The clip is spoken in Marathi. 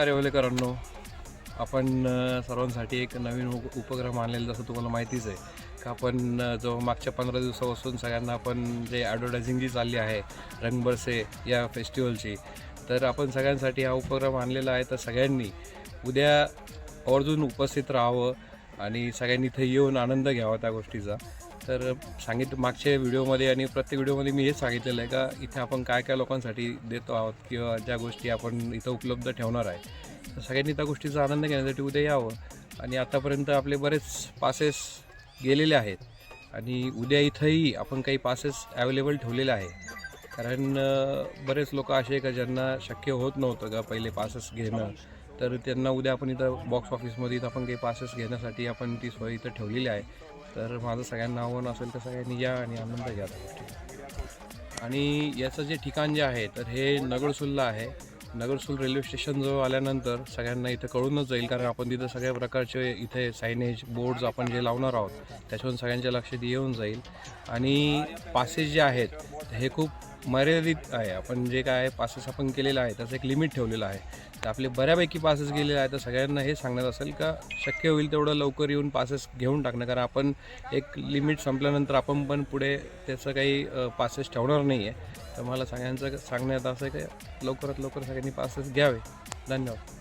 नमस्कार येवलेकरांनो आपण सर्वांसाठी एक नवीन उपक्रम आणलेला जसं तुम्हाला माहितीच आहे का आपण जो मागच्या पंधरा दिवसापासून सगळ्यांना आपण जे ॲडव्हर्टायझिंग जी चालली आहे रंगबरसे या फेस्टिवलची तर आपण सगळ्यांसाठी हा उपक्रम आणलेला आहे. तर सगळ्यांनी उद्या आवर्जून उपस्थित राहावं. आणि सगळ्यांनी इथे येऊन आनंद घ्यावा त्या गोष्टीचा. तर सांगितलं मागच्या व्हिडिओमध्ये आणि प्रत्येक व्हिडिओमध्ये मी हेच सांगितलेलं आहे का इथे आपण काय काय लोकांसाठी देतो आहोत किंवा ज्या गोष्टी आपण इथं उपलब्ध ठेवणार आहे. तर सगळ्यांनी त्या गोष्टीचा आनंद घेण्यासाठी उद्या यावं. आणि आतापर्यंत आपले बरेच पासेस गेलेले आहेत. आणि उद्या इथंही आपण काही पासेस अवेलेबल ठेवलेले आहे कारण बरेच लोक असे का ज्यांना शक्य होत नव्हतं का पहिले पासेस घेणं? तर त्यांना उद्या आपण इथं बॉक्स ऑफिसमध्ये इथं आपण काही पासेस घेण्यासाठी आपण ती सोय इथं ठेवलेली आहे. तर माझं सगळ्यांना आव्हान असेल तर सगळ्यांनी या आणि आनंद घ्या. आणि याचं जे ठिकाण जे आहे तर हे नगरसुल्ला आहे. नगरसूल रेल्वे स्टेशन जवळ आल्यानंतर सगळ्यांना इथं कळूनच जाईल कारण आपण तिथं सगळ्या प्रकारचे इथे सायनेज बोर्ड्स आपण जे लावणार आहोत त्याच्यावरून सगळ्यांच्या लक्षात येऊन जाईल. आणि पासेस जे आहेत हे खूप मर्यादित आहे. आपण जे काय पासेस आपण केलेलं आहे त्याचं एक लिमिट ठेवलेलं आहे. तर आपले बऱ्यापैकी पासेस गेलेले आहेत तर सगळ्यांना हे सांगण्यात असेल का शक्य होईल तेवढं लवकर येऊन पासेस घेऊन टाकणं? कारण आपण एक लिमिट संपल्यानंतर आपण पण पुढे त्याचं काही पासेस ठेवणार नाही आहे तर मला सगळ्यांचं सांगण्यात असं आहे की लवकरात लवकर सगळ्यांनी पासेस घ्यावे. धन्यवाद.